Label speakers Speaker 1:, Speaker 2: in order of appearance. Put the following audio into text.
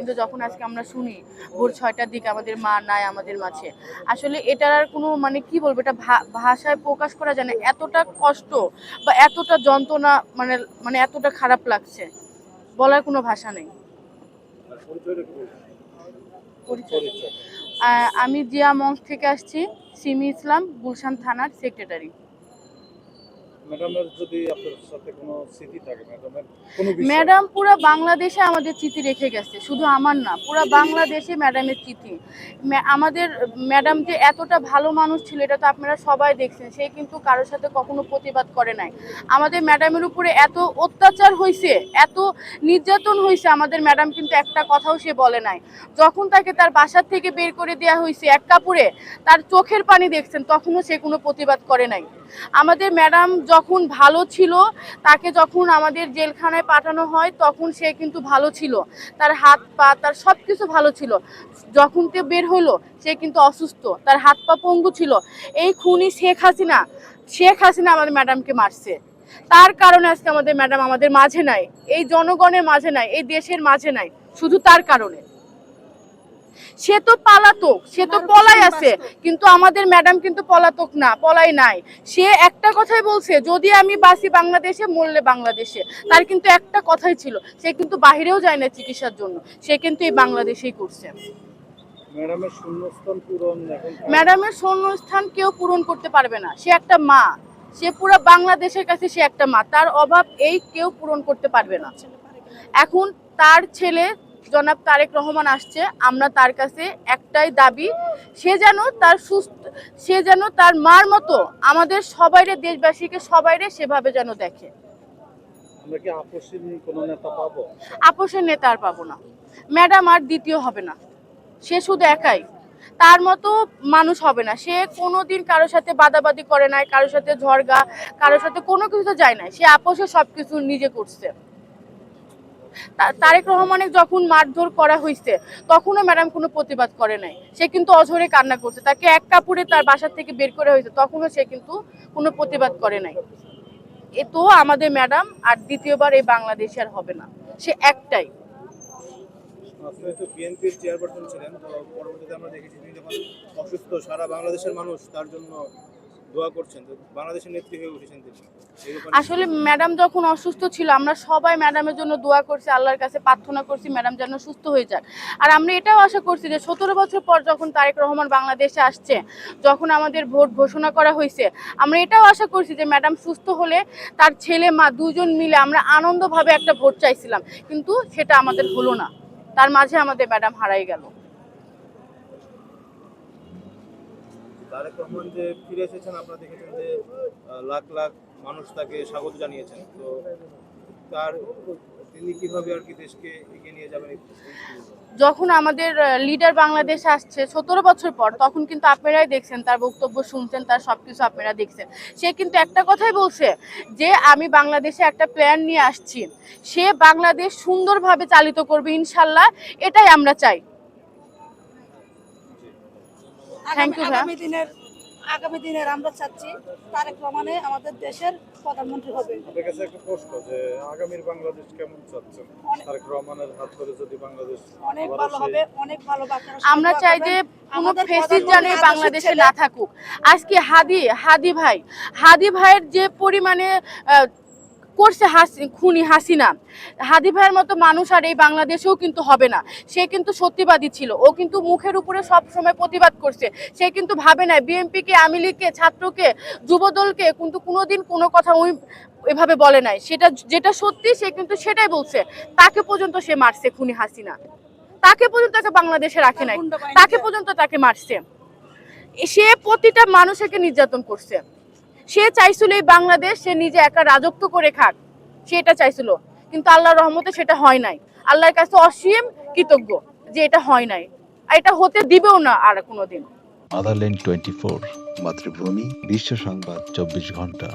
Speaker 1: কিন্তু যখন আজকে আমরা শুনি, ভোর ছয়টার দিকে আমাদের মা নাই আমাদের মাঝে, আসলে এটার আর কোনো মানে কি বলব, এটা ভাষায় প্রকাশ করা যায় না। এতটা কষ্ট বা এতটা যন্ত্রণা মানে মানে এতটা খারাপ লাগছে। বলার কোনো ভাষা নেই। আমি জিয়া মঞ্চ থেকে আসছি, সিমি ইসলাম, গুলশান থানার সেক্রেটারি
Speaker 2: ম্যাডামের যদি আপনার সাথে কোনো স্মৃতি থাকে, ম্যাডামের কোনো
Speaker 1: ম্যাডাম, পুরো বাংলাদেশে আমাদের চিঠি রেখে গেছে, শুধু আমার না, পুরো বাংলাদেশে ম্যাডামের চিঠি। আমাদের, ম্যাডাম যে এতটা ভালো মানুষ ছিল, এটা তো আপনারা সবাই দেখছেন, সে কিন্তু কারোর সাথে কখনো প্রতিবাদ করে নাই। আমাদের ম্যাডামের উপরে এত অত্যাচার হয়েছে এত নির্যাতন হয়েছে আমাদের ম্যাডাম কিন্তু একটা কথাও সে বলে নাই। যখন তাকে তার বাসার থেকে বের করে দেওয়া হয়েছে এক কাপড়ে, তার চোখের পানি দেখছেন, তখনও সে কোনো প্রতিবাদ করে নাই। আমাদের ম্যাডাম যখন ভালো ছিল, তাকে যখন আমাদের জেলখানায় পাঠানো হয়, তখন সে কিন্তু ভালো ছিল। তার হাত পা, তার সব কিছু ভালো ছিল। যখন তে বের হলো সে কিন্তু অসুস্থ। তার হাত পা পঙ্গু ছিল। এই খুনি শেখ হাসিনা শেখ হাসিনা আমাদের ম্যাডামকে মারছে। তার কারণে আজকে আমাদের ম্যাডাম আমাদের মাঝে নাই। এই জনগণের মাঝে নাই, এই দেশের মাঝে নাই। শুধু তার কারণে। সে তো পালাতক সে তো পলাই আছে। কিন্তু আমাদের ম্যাডাম কিন্তু পলাতক না পলাই নাই। সে একটা কথাই বলছে যদি আমি বাসি বাংলাদেশে মরলে বাংলাদেশে। তার কিন্তু একটা কথাই ছিল সে কিন্তু বাহিরেও যায় না চিকিৎসার জন্য। সে কিন্তু এই বাংলাদেশেই করছে।
Speaker 2: ম্যাডামের শূন্যস্থান
Speaker 1: ম্যাডামের শূন্যস্থান কেউ পূরণ করতে পারবে না। সে একটা মা সে পুরো বাংলাদেশের কাছে সে একটা মা। তার অভাব এই কেউ পূরণ করতে পারবে না। এখন তার ছেলে জনাব তারেক রহমান আসছে আমরা তার কাছে একটাই দাবি সে যেন তার সুস্থ সে যেন তার মার মতো আমাদের সবাইরে দেশবাসীকে সবাইরে সেভাবে যেন দেখে। আপোষের নেতা আর পাবো না। ম্যাডাম আর দ্বিতীয় হবে না। সে শুধু একাই। তার মতো মানুষ হবে না। সে কোনো দিন কারোর সাথে বাদাবাদি করে নাই কারোর সাথে ঝড়গা কারোর সাথে কোনো কিছু তো যায় নাই। সে আপোষে সব কিছু নিজে করছে। তারেক রহমানের যখন মারধর করা হয়েছে তখনও ম্যাডাম কোনো প্রতিবাদ করে নাই। সে কিন্তু অঝরে কান্না করছে। তাকে এক কাপড়ে তার বাসার থেকে বের করে হয়েছে, তখনও সে কিন্তু কোনো প্রতিবাদ করে নাই। এ তো আমাদের ম্যাডাম আর দ্বিতীয়বার এই বাংলাদেশে আর হবে না। সে একটাই।
Speaker 2: ছিলেন, তো পরবর্তীতে আমরা দেখেছি তিনি যখন অসুস্থ, সারা বাংলাদেশের মানুষ তার জন্য
Speaker 1: আসলে ম্যাডাম যখন অসুস্থ ছিল, আমরা সবাই ম্যাডামের জন্য দোয়া করছি, আল্লাহর কাছে প্রার্থনা করছি, ম্যাডাম যেন সুস্থ হয়ে যাক। আর আমরা এটাও আশা করছি যে সতেরো বছর পর যখন তারেক রহমান বাংলাদেশে আসছে, যখন আমাদের ভোট ঘোষণা করা হয়েছে, আমরা এটাও আশা করছি যে ম্যাডাম সুস্থ হলে তার ছেলে, মা দুজন মিলে আমরা আনন্দভাবে একটা ভোট চাইছিলাম। কিন্তু সেটা আমাদের হলো না। তার মাঝে আমাদের ম্যাডাম হারাই গেল।
Speaker 2: তারেক রহমান যে ফিরে এসেছেন, আপনারা দেখেছেন যে লাখ লাখ মানুষ তাকে স্বাগত জানিয়েছেন। তো তার, তিনি কীভাবে আর কি দেশকে এগিয়ে নিয়ে যাবেন
Speaker 1: যখন আমাদের লিডার বাংলাদেশ আসছে সতেরো বছর পর, তখন কিন্তু আপনারাই দেখছেন, তার বক্তব্য শুনছেন, তার সবকিছু আপনারা দেখছেন। সে কিন্তু একটা কথাই বলছে যে, আমি বাংলাদেশে একটা প্ল্যান নিয়ে আসছি। সে বাংলাদেশ সুন্দরভাবে চালিত করবে, ইনশাল্লাহ, এটাই আমরা চাই।
Speaker 3: আগামী- দিনের আগামী দিনের আমরা চাচ্ছি তারেক রহমানে আমাদের দেশের প্রধানমন্ত্রী হবে।
Speaker 2: আপনার কাছে একটা প্রশ্ন যে আগামীর বাংলাদেশ কেমন চাচ্ছেন? তারেক রহমানের হাত ধরে যদি বাংলাদেশ
Speaker 3: অনেক ভালো হবে অনেক ভালো বাচ্চারা
Speaker 1: আমরা চাই যে কোনো ফেসিস যেন বাংলাদেশে না থাকুক। আজকে হাদি হাদি ভাই হাদি ভাইয়ের যে পরিমাণে আহ, করছে হাসি খুনি হাসিনা। হাদি ভাইয়ের মতো মানুষ আর এই বাংলাদেশেও কিন্তু হবে না। সে কিন্তু সত্যিবাদী ছিল। ও কিন্তু মুখের উপরে সব সময় প্রতিবাদ করছে। সে কিন্তু ভাবে না বিএনপিকে আওয়ামী লীগকে ছাত্রকে যুবদলকে কিন্তু কোনোদিন কোনো কথা ওই এভাবে বলে নাই। সেটা যেটা সত্যি সে কিন্তু সেটাই বলছে। তাকে পর্যন্ত সে মারছে খুনি হাসিনা। তাকে পর্যন্ত তাকে বাংলাদেশে রাখে নাই। তাকে পর্যন্ত তাকে মারছে। সে প্রতিটা মানুষকে নির্যাতন করছে। সে চাইছিল এই বাংলাদেশ, সে নিজে একা রাজত্ব করে খাক সে এটা চাইছিল। কিন্তু আল্লাহর রহমতে সেটা হয় নাই। আল্লাহর কাছে অসীম কৃতজ্ঞ যে এটা হয় নাই। এটা হতে দিবেও না আর কোনোদিন।
Speaker 4: আদারল্যান্ড টোয়েন্টি ফোর মাতৃভূমি, বিশ্ব সংবাদ, চব্বিশ ঘণ্টা।